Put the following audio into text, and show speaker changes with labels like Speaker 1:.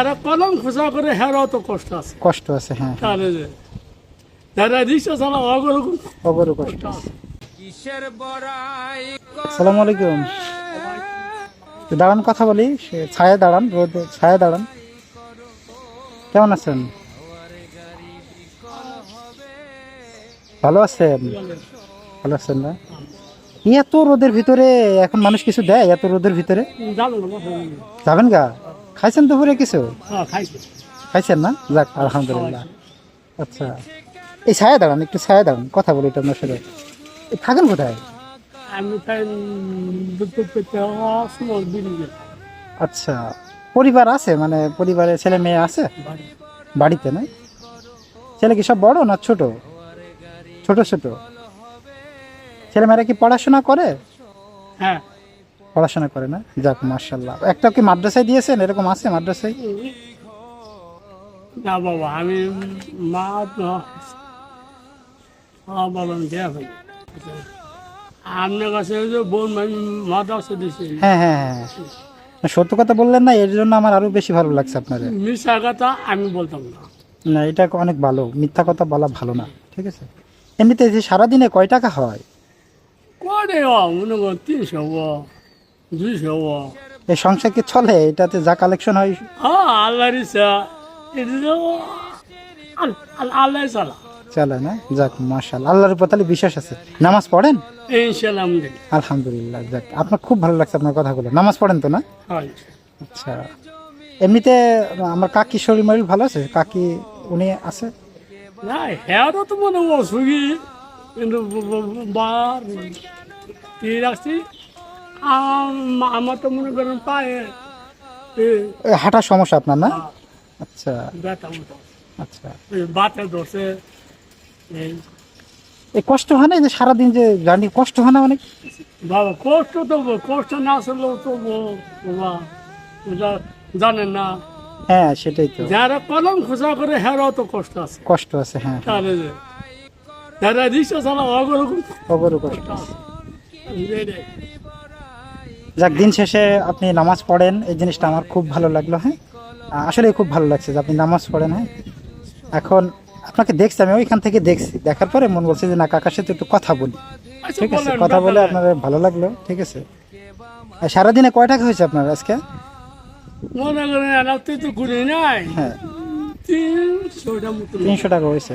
Speaker 1: যারা কলম খোঁচা করে হেরাও তো কষ্ট আছে।
Speaker 2: কষ্ট আছে হ্যাঁ।
Speaker 1: তাহলে যারা রিক্সা চালা
Speaker 2: কষ্ট আছে। আসসালামু আলাইকুম। দাঁড়ান কথা বলি। ছায়া দাঁড়ান রোদ ছায়া দাঁড়ান। কেমন আছেন? ভালো আছেন? ভালো আছেন না? এত রোদের ভিতরে এখন মানুষ কিছু দেয় এত রোদের ভিতরে। যাবেন গা? খাইছেন দুপুরে কিছু?
Speaker 1: হ্যাঁ
Speaker 2: খাইছেন না? যাক আলহামদুলিল্লাহ। আচ্ছা। এই ছায়া দাঁড়ান একটু ছায়া দাঁড়ান কথা বলি আপনার সাথে। থাকেন কোথায়? আচ্ছা পরিবার আছে? মানে পরিবারে ছেলে মেয়ে আছে? বাড়িতে না ছেলে কি সব বড় না ছোট? ছোট ছোট। ছেলেমেয়েরা কি পড়াশোনা করে?
Speaker 1: হ্যাঁ।
Speaker 2: পড়াশোনা করে না। যাক মার্শাল্লাহ একটা কি মাদ্রাসায় দিয়েছেন? এরকম আছে মাদ্রাসায়?
Speaker 1: না বাবা আমি মা বাবা আমি আপনার কাছে বোন মাদ্রাসা দিয়েছি
Speaker 2: হ্যাঁ হ্যাঁ হ্যাঁ সত্য কথা বললেন না এর জন্য আমার আরও বেশি ভালো লাগছে আপনার
Speaker 1: মিশা কথা আমি বলতাম না।
Speaker 2: না এটা অনেক ভালো। মিথ্যা কথা বলা ভালো না ঠিক আছে? এমনিতে যে সারাদিনে কয় টাকা হয়?
Speaker 1: করে মনে কর তিনশো। দুইশো
Speaker 2: এই সংসার কি চলে? এটাতে যা কালেকশন হয়।
Speaker 1: হ্যাঁ আল্লাহর ইচ্ছা আল্লাহ চালা
Speaker 2: চলে না? যাক মার্শাল আল্লাহর উপর তাহলে বিশ্বাস আছে। নামাজ পড়েন?
Speaker 1: ইনশাল্লাহ
Speaker 2: আলহামদুলিল্লাহ। যাক। আপনার খুব ভালো লাগছে আপনার কথাগুলো। নামাজ পড়েন তো না? আচ্ছা। এমনিতে আমার কাকি শরীর মরিল ভালো আছে? কাকি উনি আছে?
Speaker 1: না হেয়ারও তো মনে অসুখী। কিন্তু বার। রাখছি? আমার তো মনে করেন পায়ে
Speaker 2: হাঁটার সমস্যা আপনার না? আচ্ছা।
Speaker 1: ব্যথা মতো।
Speaker 2: আচ্ছা।
Speaker 1: এই বাতে ধরছে। এই
Speaker 2: কষ্ট হয় না যে সারাদিন যে জার্নি কষ্ট হয় না অনেক?
Speaker 1: বাবা কষ্ট তো কষ্ট না আসলেও তো বাবা জানেন না।
Speaker 2: হ্যাঁ সেটাই তো।
Speaker 1: যারা কলম খোঁচা করে হেরাও তো কষ্ট আছে।
Speaker 2: কষ্ট আছে হ্যাঁ।
Speaker 1: তাহলে যারা রিক্সা চালা অগরকম
Speaker 2: অবরও কষ্ট
Speaker 1: আছে।
Speaker 2: যাক দিন শেষে আপনি নামাজ পড়েন। এই জিনিসটা আমার খুব ভালো লাগল হ্যাঁ। আসলে খুব ভালো লাগছে যে আপনি নামাজ পড়েন হ্যাঁ। এখন আপনাকে দেখছি আমি ওইখান থেকে দেখছি। দেখার পরে মন বলছে যে না কাকার সাথে একটু কথা বলি।
Speaker 1: আচ্ছা,
Speaker 2: ঠিক আছে কথা বলে আপনার ভালো লাগল ঠিক আছে। আর সারাদিনে কয় টাকা হয়েছে আপনার আজকে?
Speaker 1: মনে করেন তো ঘুরে নাই।
Speaker 2: হ্যাঁ। তিনশো টাকা হয়েছে।